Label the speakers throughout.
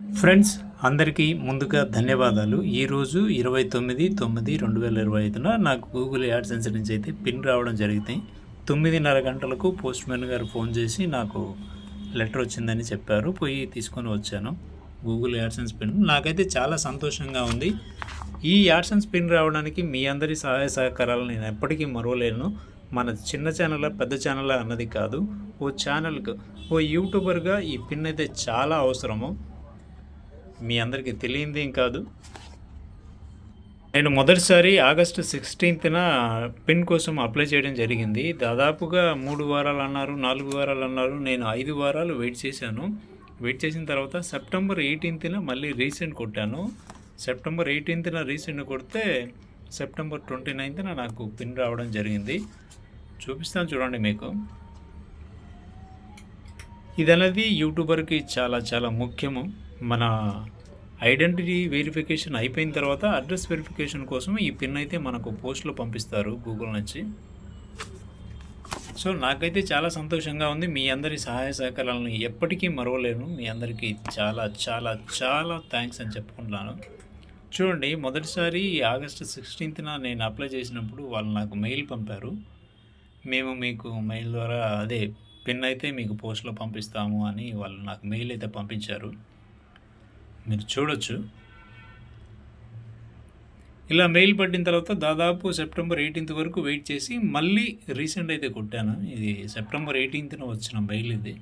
Speaker 1: Friends అందరికీ ముందుగా ధన్యవాదాలు. ఈరోజు ఇరవై తొమ్మిది తొమ్మిది రెండు వేల ఇరవై ఐదున నాకు గూగుల్ యాడ్సెన్స్ నుంచి అయితే పిన్ రావడం జరిగింది. తొమ్మిదిన్నర గంటలకు పోస్ట్మెన్ గారు ఫోన్ చేసి నాకు లెటర్ వచ్చిందని చెప్పారు. పోయి తీసుకొని వచ్చాను. గూగుల్ యాడ్సెన్స్ పిన్ నాకైతే చాలా సంతోషంగా ఉంది. ఈ యాడ్సెన్స్ పిన్ రావడానికి మీ అందరి సహాయ సహకారాలు నేను ఎప్పటికీ మరవలేను. మన చిన్న ఛానల్ పెద్ద ఛానల్ అన్నది కాదు. ఓ ఛానల్కి ఓ యూట్యూబర్గా ఈ పిన్ అయితే చాలా అవసరము. మీ అందరికీ తెలియంది ఏం కాదు. నేను మొదటిసారి ఆగస్టు సిక్స్టీన్త్న పిన్ కోసం అప్లై చేయడం జరిగింది. దాదాపుగా మూడు వారాలు అన్నారు నాలుగు వారాలు అన్నారు. నేను ఐదు వారాలు వెయిట్ చేశాను. వెయిట్ చేసిన తర్వాత సెప్టెంబర్ ఎయిటీన్త్న మళ్ళీ రీసెంట్ కొట్టాను. సెప్టెంబర్ ఎయిటీన్త్న రీసెంట్ కొడితే సెప్టెంబర్ ట్వంటీ నైన్త్న నాకు పిన్ రావడం జరిగింది. చూపిస్తాను చూడండి మీకు. ఇది అనేది యూట్యూబర్కి చాలా చాలా ముఖ్యము. మన ఐడెంటిటీ వెరిఫికేషన్ అయిపోయిన తర్వాత అడ్రస్ వెరిఫికేషన్ కోసం ఈ పిన్ అయితే మనకు పోస్ట్లో పంపిస్తారు గూగుల్ నుంచి. సో నాకైతే చాలా సంతోషంగా ఉంది. మీ అందరి సహాయ సహకారాలను ఎప్పటికీ మరవలేను. మీ అందరికీ చాలా చాలా చాలా థ్యాంక్స్ అని చెప్పుకుంటున్నాను. చూడండి మొదటిసారి ఆగస్టు సిక్స్టీన్త్న నేను అప్లై చేసినప్పుడు వాళ్ళు నాకు మెయిల్ పంపారు. మేము మీకు మెయిల్ ద్వారా అదే పిన్ అయితే మీకు పోస్ట్లో పంపిస్తాము అని వాళ్ళు నాకు మెయిల్ అయితే పంపించారు. మీరు చూడొచ్చు. ఇలా మెయిల్ పడిన తర్వాత దాదాపు సెప్టెంబర్ ఎయిటీన్త్ వరకు వెయిట్ చేసి మళ్ళీ రీసెంట్ అయితే కొట్టాను. ఇది సెప్టెంబర్ ఎయిటీన్త్న వచ్చిన మెయిల్ ఇది.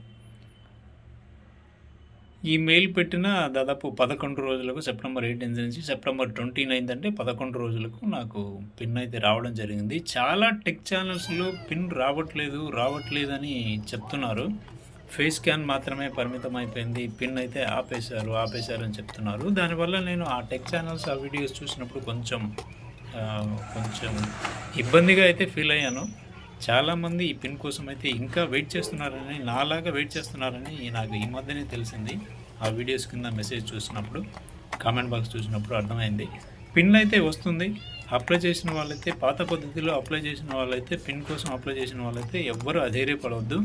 Speaker 1: ఈ మెయిల్ పెట్టిన దాదాపు పదకొండు రోజులకు సెప్టెంబర్ ఎయిటీన్త్ నుంచి సెప్టెంబర్ ట్వంటీ నైన్త్ అంటే పదకొండు రోజులకు నాకు పిన్ అయితే రావడం జరిగింది. చాలా టెక్ ఛానల్స్లో పిన్ రావట్లేదు రావట్లేదు అని చెప్తున్నారు. ఫేస్ స్కాన్ మాత్రమే పరిమితం అయిపోయింది పిన్ అయితే ఆపేశారు ఆపేశారు అని చెప్తున్నారు. దానివల్ల నేను ఆ టెక్ ఛానల్స్ ఆ వీడియోస్ చూసినప్పుడు కొంచెం కొంచెం ఇబ్బందిగా అయితే ఫీల్ అయ్యాను. చాలామంది ఈ పిన్ కోసం అయితే ఇంకా వెయిట్ చేస్తున్నారని నాలాగా వెయిట్ చేస్తున్నారని నాకు ఈ మధ్యనే తెలిసింది. ఆ వీడియోస్ కింద మెసేజ్ చూసినప్పుడు కామెంట్ బాక్స్ చూసినప్పుడు అర్థమైంది. పిన్ అయితే వస్తుంది. అప్లై చేసిన వాళ్ళైతే పాత పద్ధతిలో అప్లై చేసిన వాళ్ళైతే పిన్ కోసం అప్లై చేసిన వాళ్ళైతే ఎవ్వరూ అధైర్యపడవద్దు.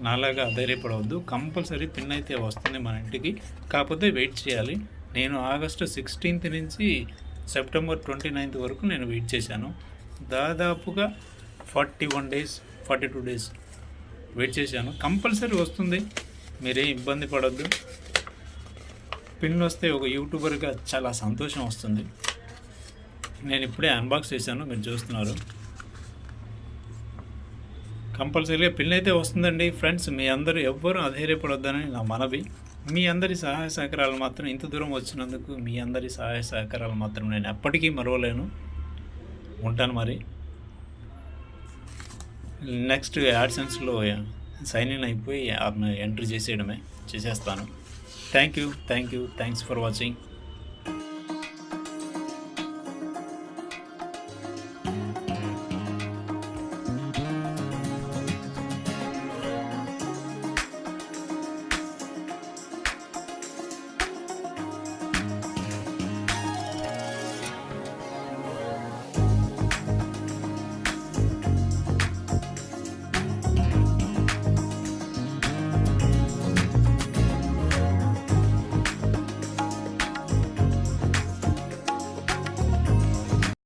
Speaker 1: నాలాగా ధైర్యపడవద్దు కంపల్సరీ పిన్ అయితే వస్తుంది మన ఇంటికి. కాకపోతే వెయిట్ చేయాలి. నేను ఆగస్టు సిక్స్టీన్త్ నుంచి సెప్టెంబర్ ట్వంటీ నైన్త్ వరకు నేను వెయిట్ చేశాను. దాదాపుగా forty one days forty two days wait చేశాను. కంపల్సరీ వస్తుంది. మీరేం ఇబ్బంది పడద్దు. పిన్ వస్తే ఒక యూట్యూబర్గా చాలా సంతోషం వస్తుంది. నేను ఇప్పుడే అన్బాక్స్ చేశాను. మీరు చూస్తున్నారు. కంపల్సరీగా పెళ్ళైతే వస్తుందండి. ఫ్రెండ్స్ మీ అందరూ ఎవ్వరూ అధైర్యపడొద్దని నా మనవి. మీ అందరి సహాయ సహకారాలు మాత్రం ఇంత దూరం వచ్చినందుకు మీ అందరి సహాయ సహకారాలు మాత్రం నేను ఎప్పటికీ మరవలేను. ఉంటాను మరి. నెక్స్ట్ యాడ్సెన్స్లో సైన్ ఇన్ అయిపోయి ఎంట్రీ చేసేయడమే చేసేస్తాను. Thank you thank you thanks for watching.